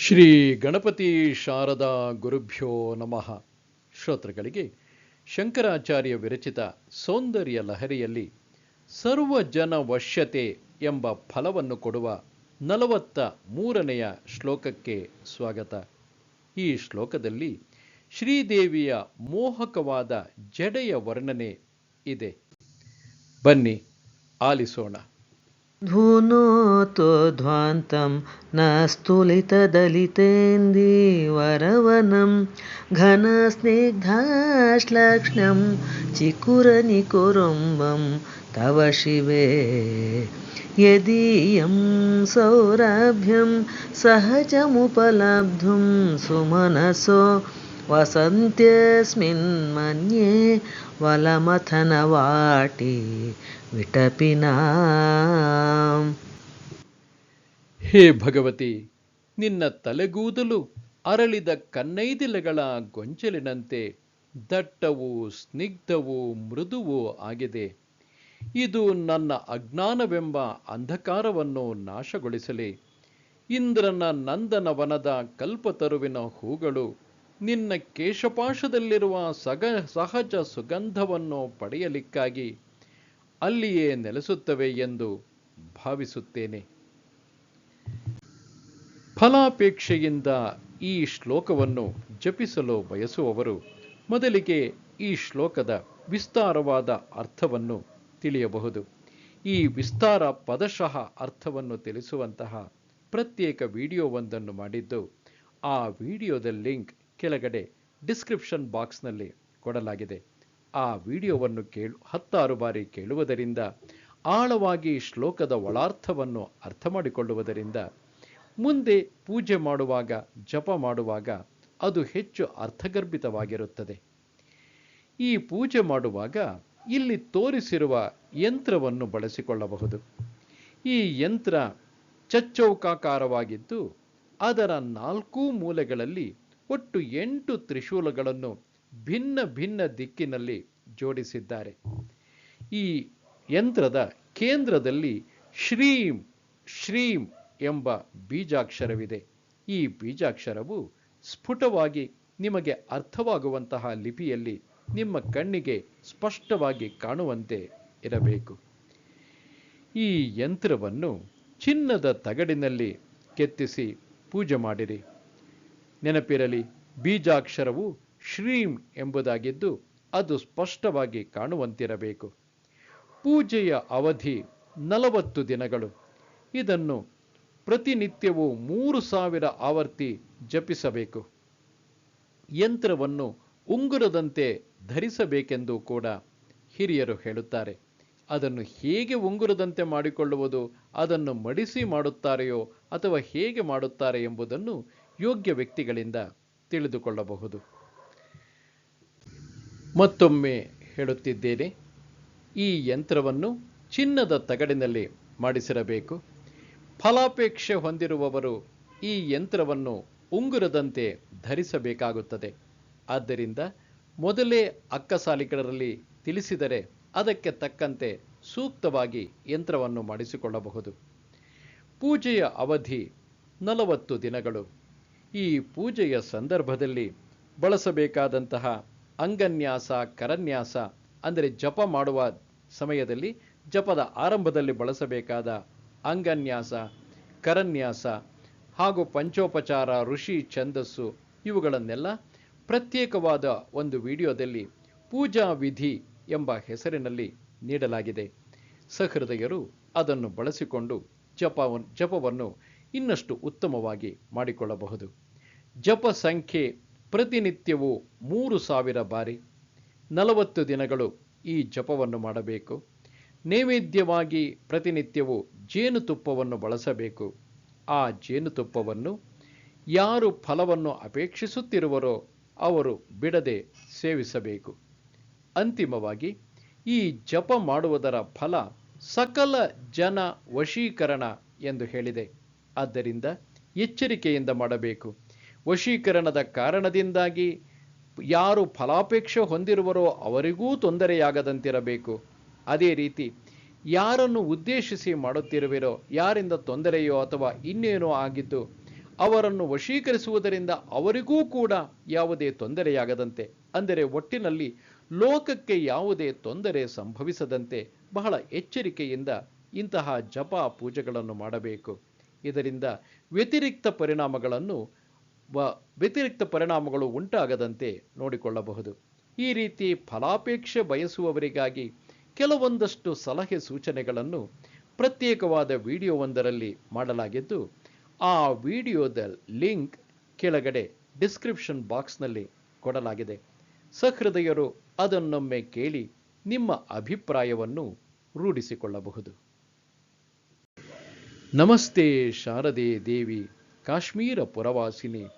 ಶ್ರೀ ಗಣಪತಿ ಶಾರದಾ ಗುರುಭ್ಯೋ ನಮಃ. ಶ್ರೋತೃಗಳಿಗೆ ಶಂಕರಾಚಾರ್ಯ ವಿರಚಿತ ಸೌಂದರ್ಯ ಲಹರಿಯಲ್ಲಿ ಸರ್ವಜನ ವಶ್ಯತೆ ಎಂಬ ಫಲವನ್ನು ಕೊಡುವ ನಲವತ್ತ ಮೂರನೆಯ ಶ್ಲೋಕಕ್ಕೆ ಸ್ವಾಗತ. ಈ ಶ್ಲೋಕದಲ್ಲಿ ಶ್ರೀದೇವಿಯ ಮೋಹಕವಾದ ಜಡೆಯ ವರ್ಣನೆ ಇದೆ. ಬನ್ನಿ, ಆಲಿಸೋಣ. धूनोतो ध्वान्तं न स्तुलितदलितेन्दीवरवनं घनस्निग्धाश्लक्ष्णं चिकुरनिकुरुम्बं तव शिवे। यदीयं सौरभ्यं सहजमुपलब्धुं सुमनसो वसन्त्यस्मिन् मन्ये वलमथनवाटी ವಿಟಪಿನಾ. ಹೇ ಭಗವತಿ, ನಿನ್ನ ತಲೆಗೂದಲು ಅರಳಿದ ಕನ್ನೈದಿಲೆಗಳ ಗೊಂಚಲಿನಂತೆ ದಟ್ಟವೂ ಸ್ನಿಗ್ಧವೂ ಮೃದುವೂ ಆಗಿದೆ. ಇದು ನನ್ನ ಅಜ್ಞಾನವೆಂಬ ಅಂಧಕಾರವನ್ನು ನಾಶಗೊಳಿಸಲಿ. ಇಂದ್ರನ ನಂದನವನದ ಕಲ್ಪತರುವಿನ ಹೂಗಳು ನಿನ್ನ ಕೇಶಪಾಶದಲ್ಲಿರುವ ಸಗ, ಸಹಜ ಸುಗಂಧವನ್ನು ಪಡೆಯಲಿಕ್ಕಾಗಿ ಅಲ್ಲಿಯೇ ನೆಲೆಸುತ್ತವೆ ಎಂದು ಭಾವಿಸುತ್ತೇನೆ. ಫಲಾಪೇಕ್ಷೆಯಿಂದ ಈ ಶ್ಲೋಕವನ್ನು ಜಪಿಸಲು ಬಯಸುವವರು ಮೊದಲಿಗೆ ಈ ಶ್ಲೋಕದ ವಿಸ್ತಾರವಾದ ಅರ್ಥವನ್ನು ತಿಳಿಯಬಹುದು. ಈ ವಿಸ್ತಾರ ಪದಶಃ ಅರ್ಥವನ್ನು ತಿಳಿಸುವಂತಹ ಪ್ರತ್ಯೇಕ ವಿಡಿಯೋವೊಂದನ್ನು ಮಾಡಿದ್ದು, ಆ ವಿಡಿಯೋದ ಲಿಂಕ್ ಕೆಳಗಡೆ ಡಿಸ್ಕ್ರಿಪ್ಷನ್ ಬಾಕ್ಸ್ನಲ್ಲಿ ಕೊಡಲಾಗಿದೆ. ಆ ವಿಡಿಯೋವನ್ನು ಕೇಳು, ಹತ್ತಾರು ಬಾರಿ ಕೇಳುವುದರಿಂದ, ಆಳವಾಗಿ ಶ್ಲೋಕದ ಒಳಾರ್ಥವನ್ನು ಅರ್ಥ ಮಾಡಿಕೊಳ್ಳುವುದರಿಂದ, ಮುಂದೆ ಪೂಜೆ ಮಾಡುವಾಗ, ಜಪ ಮಾಡುವಾಗ ಅದು ಹೆಚ್ಚು ಅರ್ಥಗರ್ಭಿತವಾಗಿರುತ್ತದೆ. ಈ ಪೂಜೆ ಮಾಡುವಾಗ ಇಲ್ಲಿ ತೋರಿಸಿರುವ ಯಂತ್ರವನ್ನು ಬಳಸಿಕೊಳ್ಳಬಹುದು. ಈ ಯಂತ್ರ ಚಚ್ಚೌಕಾಕಾರವಾಗಿದ್ದು, ಅದರ ನಾಲ್ಕೂ ಮೂಲೆಗಳಲ್ಲಿ ಒಟ್ಟು ಎಂಟು ತ್ರಿಶೂಲಗಳನ್ನು ಭಿನ್ನ ಭಿನ್ನ ದಿಕ್ಕಿನಲ್ಲಿ ಜೋಡಿಸಿದ್ದಾರೆ. ಈ ಯಂತ್ರದ ಕೇಂದ್ರದಲ್ಲಿ ಶ್ರೀಂ ಶ್ರೀಂ ಎಂಬ ಬೀಜಾಕ್ಷರವಿದೆ. ಈ ಬೀಜಾಕ್ಷರವು ಸ್ಫುಟವಾಗಿ ನಿಮಗೆ ಅರ್ಥವಾಗುವಂತಹ ಲಿಪಿಯಲ್ಲಿ ನಿಮ್ಮ ಕಣ್ಣಿಗೆ ಸ್ಪಷ್ಟವಾಗಿ ಕಾಣುವಂತೆ ಇರಬೇಕು. ಈ ಯಂತ್ರವನ್ನು ಚಿನ್ನದ ತಗಡಿನಲ್ಲಿ ಕೆತ್ತಿಸಿ ಪೂಜೆ ಮಾಡಿರಿ. ನೆನಪಿರಲಿ, ಬೀಜಾಕ್ಷರವು ಶ್ರೀಂ ಎಂಬುದಾಗಿದ್ದು ಅದು ಸ್ಪಷ್ಟವಾಗಿ ಕಾಣುವಂತಿರಬೇಕು. ಪೂಜೆಯ ಅವಧಿ ನಲವತ್ತು ದಿನಗಳು. ಇದನ್ನು ಪ್ರತಿನಿತ್ಯವೂ ಮೂರು ಸಾವಿರ ಆವರ್ತಿ ಜಪಿಸಬೇಕು. ಯಂತ್ರವನ್ನು ಉಂಗುರದಂತೆ ಧರಿಸಬೇಕೆಂದು ಕೂಡ ಹಿರಿಯರು ಹೇಳುತ್ತಾರೆ. ಅದನ್ನು ಹೇಗೆ ಉಂಗುರದಂತೆ ಮಾಡಿಕೊಳ್ಳುವುದು, ಅದನ್ನು ಮಡಿಸಿ ಮಾಡುತ್ತಾರೆಯೋ ಅಥವಾ ಹೇಗೆ ಮಾಡುತ್ತಾರೆ ಎಂಬುದನ್ನು ಯೋಗ್ಯ ವ್ಯಕ್ತಿಗಳಿಂದ ತಿಳಿದುಕೊಳ್ಳಬಹುದು. ಮತ್ತೊಮ್ಮೆ ಹೇಳುತ್ತಿದ್ದೇನೆ, ಈ ಯಂತ್ರವನ್ನು ಚಿನ್ನದ ತಗಡಿನಲ್ಲಿ ಮಾಡಿಸಿರಬೇಕು. ಫಲಾಪೇಕ್ಷೆ ಹೊಂದಿರುವವರು ಈ ಯಂತ್ರವನ್ನು ಉಂಗುರದಂತೆ ಧರಿಸಬೇಕಾಗುತ್ತದೆ. ಆದ್ದರಿಂದ ಮೊದಲೇ ಅಕ್ಕಸಾಲಿಗರಲ್ಲಿ ತಿಳಿಸಿದರೆ ಅದಕ್ಕೆ ತಕ್ಕಂತೆ ಸೂಕ್ತವಾಗಿ ಯಂತ್ರವನ್ನು ಮಾಡಿಸಿಕೊಳ್ಳಬಹುದು. ಪೂಜೆಯ ಅವಧಿ ನಲವತ್ತು ದಿನಗಳು. ಈ ಪೂಜೆಯ ಸಂದರ್ಭದಲ್ಲಿ ಬಳಸಬೇಕಾದಂತಹ ಅಂಗನ್ಯಾಸ, ಕರನ್ಯಾಸ ಅಂದರೆ ಜಪ ಮಾಡುವ ಸಮಯದಲ್ಲಿ ಜಪದ ಆರಂಭದಲ್ಲಿ ಬಳಸಬೇಕಾದ ಅಂಗನ್ಯಾಸ, ಕರನ್ಯಾಸ ಹಾಗೂ ಪಂಚೋಪಚಾರ, ಋಷಿ, ಛಂದಸ್ಸು ಇವುಗಳನ್ನೆಲ್ಲ ಪ್ರತ್ಯೇಕವಾದ ಒಂದು ವಿಡಿಯೋದಲ್ಲಿ ಪೂಜಾ ವಿಧಿ ಎಂಬ ಹೆಸರಿನಲ್ಲಿ ನೀಡಲಾಗಿದೆ. ಸಹೃದಯರು ಅದನ್ನು ಬಳಸಿಕೊಂಡು ಜಪ ಜಪವನ್ನು ಇನ್ನಷ್ಟು ಉತ್ತಮವಾಗಿ ಮಾಡಿಕೊಳ್ಳಬಹುದು. ಜಪ ಸಂಖ್ಯೆ ಪ್ರತಿನಿತ್ಯವೂ ಮೂರು ಸಾವಿರ ಬಾರಿ ನಲವತ್ತು ದಿನಗಳು ಈ ಜಪವನ್ನು ಮಾಡಬೇಕು. ನೈವೇದ್ಯವಾಗಿ ಪ್ರತಿನಿತ್ಯವೂ ಜೇನುತುಪ್ಪವನ್ನು ಬಳಸಬೇಕು. ಆ ಜೇನುತುಪ್ಪವನ್ನು ಯಾರು ಫಲವನ್ನು ಅಪೇಕ್ಷಿಸುತ್ತಿರುವರೋ ಅವರು ಬಿಡದೆ ಸೇವಿಸಬೇಕು. ಅಂತಿಮವಾಗಿ ಈ ಜಪ ಮಾಡುವುದರ ಫಲ ಸಕಲ ಜನ ವಶೀಕರಣ ಎಂದು ಹೇಳಿದೆ. ಆದ್ದರಿಂದ ಎಚ್ಚರಿಕೆಯಿಂದ ಮಾಡಬೇಕು. ವಶೀಕರಣದ ಕಾರಣದಿಂದಾಗಿ ಯಾರು ಫಲಾಪೇಕ್ಷೆ ಹೊಂದಿರುವರೋ ಅವರಿಗೂ ತೊಂದರೆಯಾಗದಂತಿರಬೇಕು. ಅದೇ ರೀತಿ ಯಾರನ್ನು ಉದ್ದೇಶಿಸಿ ಮಾಡುತ್ತಿರುವಿರೋ, ಯಾರಿಂದ ತೊಂದರೆಯೋ ಅಥವಾ ಇನ್ನೇನೋ ಆಗಿದ್ದು, ಅವರನ್ನು ವಶೀಕರಿಸುವುದರಿಂದ ಅವರಿಗೂ ಕೂಡ ಯಾವುದೇ ತೊಂದರೆಯಾಗದಂತೆ. ಅಂದರೆ ಒಟ್ಟಿನಲ್ಲಿ ಲೋಕಕ್ಕೆ ಯಾವುದೇ ತೊಂದರೆ ಸಂಭವಿಸದಂತೆ ಬಹಳ ಎಚ್ಚರಿಕೆಯಿಂದ ಇಂತಹ ಜಪ ಪೂಜೆಗಳನ್ನು ಮಾಡಬೇಕು. ಇದರಿಂದ ವ್ಯತಿರಿಕ್ತ ಪರಿಣಾಮಗಳನ್ನು ವ್ಯತಿರಿಕ್ತ ಪರಿಣಾಮಗಳು ಉಂಟಾಗದಂತೆ ನೋಡಿಕೊಳ್ಳಬಹುದು. ಈ ರೀತಿ ಫಲಾಪೇಕ್ಷೆ ಬಯಸುವವರಿಗಾಗಿ ಕೆಲವೊಂದಷ್ಟು ಸಲಹೆ ಸೂಚನೆಗಳನ್ನು ಪ್ರತ್ಯೇಕವಾದ ವಿಡಿಯೋವೊಂದರಲ್ಲಿ ಮಾಡಲಾಗಿದ್ದು, ಆ ವಿಡಿಯೋದ ಲಿಂಕ್ ಕೆಳಗಡೆ ಡಿಸ್ಕ್ರಿಪ್ಷನ್ ಬಾಕ್ಸ್ನಲ್ಲಿ ಕೊಡಲಾಗಿದೆ. ಸಹೃದಯರು ಅದನ್ನೊಮ್ಮೆ ಕೇಳಿ ನಿಮ್ಮ ಅಭಿಪ್ರಾಯವನ್ನು ರೂಢಿಸಿಕೊಳ್ಳಬಹುದು. ನಮಸ್ತೆ ಶಾರದೆ ದೇವಿ, ಕಾಶ್ಮೀರ ಪುರವಾಸಿನಿ.